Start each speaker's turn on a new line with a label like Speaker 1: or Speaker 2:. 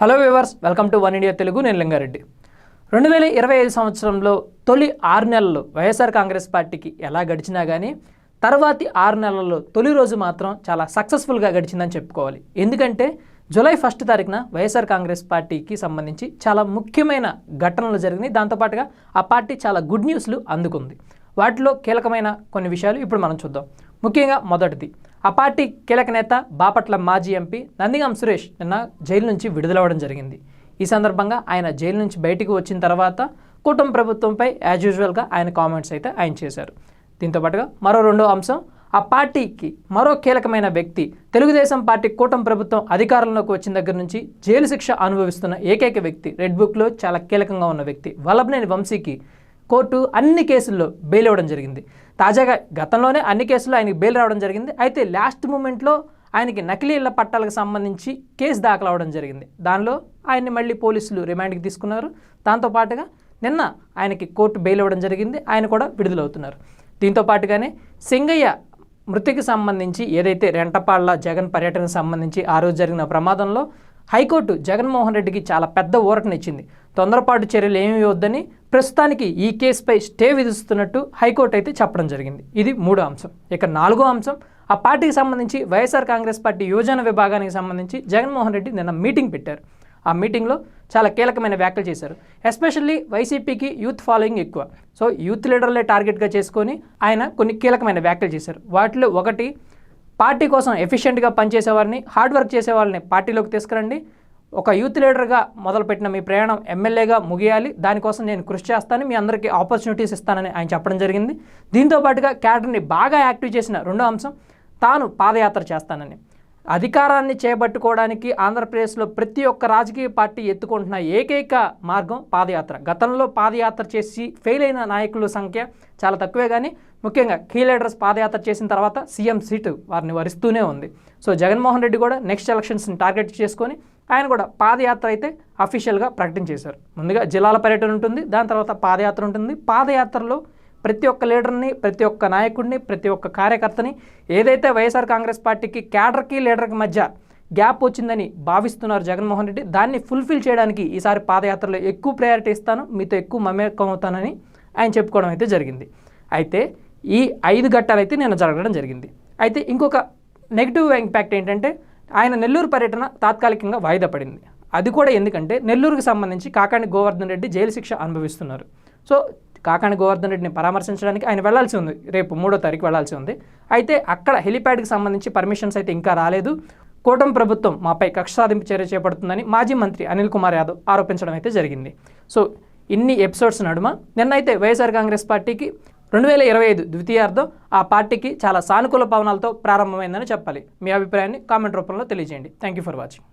Speaker 1: Hello viewers welcome to one India Telugu నేను లింగారెడ్డి. రెండు వేల ఇరవై ఐదు సంవత్సరంలో తొలి ఆరు నెలలు వైఎస్ఆర్ కాంగ్రెస్ పార్టీకి ఎలా గడిచినా కానీ తర్వాతి ఆరు నెలల్లో తొలి రోజు మాత్రం చాలా సక్సెస్ఫుల్గా గడిచిందని చెప్పుకోవాలి. ఎందుకంటే జూలై ఫస్ట్ తారీఖున వైఎస్ఆర్ కాంగ్రెస్ పార్టీకి సంబంధించి చాలా ముఖ్యమైన ఘటనలు జరిగినాయి. దాంతోపాటుగా ఆ పార్టీ చాలా గుడ్ న్యూస్లు అందుకుంది. వాటిలో కీలకమైన కొన్ని విషయాలు ఇప్పుడు మనం చూద్దాం. ముఖ్యంగా మొదటిది ఆ పార్టీ కీలక నేత బాపట్ల మాజీ ఎంపీ నందిగం సురేష్ నిన్న జైలు నుంచి విడుదలవ్వడం జరిగింది. ఈ సందర్భంగా ఆయన జైలు నుంచి బయటికి వచ్చిన తర్వాత కూటమి ప్రభుత్వంపై యాజ్ యూజువల్గా ఆయన కామెంట్స్ అయితే ఆయన చేశారు. దీంతో పాటుగా మరో రెండో అంశం ఆ పార్టీకి మరో కీలకమైన వ్యక్తి తెలుగుదేశం పార్టీ కూటమి ప్రభుత్వం అధికారంలోకి వచ్చిన దగ్గర నుంచి జైలు శిక్ష అనుభవిస్తున్న ఏకైక వ్యక్తి రెడ్ బుక్లో చాలా కీలకంగా ఉన్న వ్యక్తి వల్లభనేని వంశీకి కోర్టు అన్ని కేసుల్లో బెయిల్ ఇవ్వడం జరిగింది. తాజాగా గతంలోనే అన్ని కేసుల్లో ఆయనకి బెయిల్ రావడం జరిగింది. అయితే లాస్ట్ మూమెంట్లో ఆయనకి నకిలీ ఇళ్ళ పట్టాలకు సంబంధించి కేసు దాఖలు అవ్వడం జరిగింది. దానిలో ఆయన్ని మళ్ళీ పోలీసులు రిమాండ్కి తీసుకున్నారు. దాంతోపాటుగా నిన్న ఆయనకి కోర్టు బెయిల్ ఇవ్వడం జరిగింది. ఆయన కూడా విడుదలవుతున్నారు. దీంతో పాటుగానే సింగయ్య మృతికి సంబంధించి ఏదైతే రెంటపాళ్ళ జగన్ పర్యటనకు సంబంధించి ఆ రోజు జరిగిన ప్రమాదంలో హైకోర్టు జగన్మోహన్ రెడ్డికి చాలా పెద్ద ఊరటనిచ్చింది. తొందరపాటు చర్యలు ఏమి వద్దని ప్రస్తుతానికి ఈ కేసుపై స్టే విధిస్తున్నట్టు హైకోర్టు అయితే చెప్పడం జరిగింది. ఇది మూడో అంశం. ఇక నాలుగో అంశం ఆ పార్టీకి సంబంధించి వైఎస్ఆర్ కాంగ్రెస్ పార్టీ యువజన విభాగానికి సంబంధించి జగన్మోహన్ రెడ్డి నిన్న మీటింగ్ పెట్టారు. ఆ మీటింగ్లో చాలా కీలకమైన వ్యాఖ్యలు చేశారు. ఎస్పెషల్లీ వైసీపీకి యూత్ ఫాలోయింగ్ ఎక్కువ. సో యూత్ లీడర్లే టార్గెట్గా చేసుకొని ఆయన కొన్ని కీలకమైన వ్యాఖ్యలు చేశారు. వాటిలో ఒకటి పార్టీ కోసం ఎఫిషియెంట్గా పనిచేసేవారిని హార్డ్ వర్క్ చేసేవాళ్ళని పార్టీలోకి తీసుకురండి. ఒక యూత్ లీడర్గా మొదలుపెట్టిన మీ ప్రయాణం ఎమ్మెల్యేగా ముగియాలి. దానికోసం నేను కృషి చేస్తాను. మీ అందరికీ ఆపర్చునిటీస్ ఇస్తానని ఆయన చెప్పడం జరిగింది. దీంతో పాటుగా క్యాడర్ని బాగా యాక్టివ్ చేసిన రెండో అంశం తాను పాదయాత్ర చేస్తానని. అధికారాన్ని చేపట్టుకోవడానికి ఆంధ్రప్రదేశ్లో ప్రతి ఒక్క రాజకీయ పార్టీ ఎత్తుకుంటున్న ఏకైక మార్గం పాదయాత్ర. గతంలో పాదయాత్ర చేసి ఫెయిల్ అయిన నాయకుల సంఖ్య చాలా తక్కువే కానీ ముఖ్యంగా కీ లీడర్స్ పాదయాత్ర చేసిన తర్వాత సీఎం సీటు వారిని వరిస్తూనే ఉంది. సో జగన్మోహన్ రెడ్డి కూడా నెక్స్ట్ ఎలక్షన్స్ని టార్గెట్ చేసుకొని ఆయన కూడా పాదయాత్ర అయితే అఫీషియల్గా ప్రకటించేశారు ముందుగా జిల్లాల పర్యటన ఉంటుంది దాని తర్వాత పాదయాత్ర ఉంటుంది. పాదయాత్రలో ప్రతి ఒక్క లీడర్ని ప్రతి ఒక్క నాయకుడిని ప్రతి ఒక్క కార్యకర్తని ఏదైతే వైఎస్ఆర్ కాంగ్రెస్ పార్టీకి క్యాడర్కి లీడర్కి మధ్య గ్యాప్ వచ్చిందని భావిస్తున్నారు జగన్మోహన్ రెడ్డి దాన్ని ఫుల్ఫిల్ చేయడానికి ఈసారి పాదయాత్రలో ఎక్కువ ప్రయారిటీ ఇస్తాను మీతో ఎక్కువ మమేకం అవుతానని ఆయన చెప్పుకోవడం అయితే జరిగింది. అయితే ఈ ఐదు ఘట్టాలు అయితే నేను జరగడం జరిగింది. అయితే ఇంకొక నెగిటివ్ ఇంపాక్ట్ ఏంటంటే ఆయన నెల్లూరు పర్యటన తాత్కాలికంగా వాయిదా పడింది. అది కూడా ఎందుకంటే నెల్లూరుకు సంబంధించి కాకాణి గోవర్ధన్ రెడ్డి జైలు శిక్ష అనుభవిస్తున్నారు. సో కాకాణి గోవర్ధన్ రెడ్డిని పరామర్శించడానికి ఆయన వెళ్ళాల్సి ఉంది. రేపు మూడో తారీఖు వెళ్ళాల్సి ఉంది. అయితే అక్కడ హెలిప్యాడ్కి సంబంధించి పర్మిషన్స్ అయితే ఇంకా రాలేదు. కూటమి ప్రభుత్వం మాపై కక్ష సాధింపు చర్య చేపడుతుందని మాజీ మంత్రి అనిల్ కుమార్ యాదవ్ ఆరోపించడం అయితే జరిగింది. సో ఇన్ని ఎపిసోడ్స్ నడుమ. నిన్నైతే వైఎస్ఆర్ కాంగ్రెస్ పార్టీకి రెండు వేల ఇరవై ఐదు ద్వితీయార్థం ఆ పార్టీకి చాలా సానుకూల పవనాలతో ప్రారంభమైందని చెప్పాలి. మీ అభిప్రాయాన్ని కామెంట్ రూపంలో తెలియజేయండి. Thank you for watching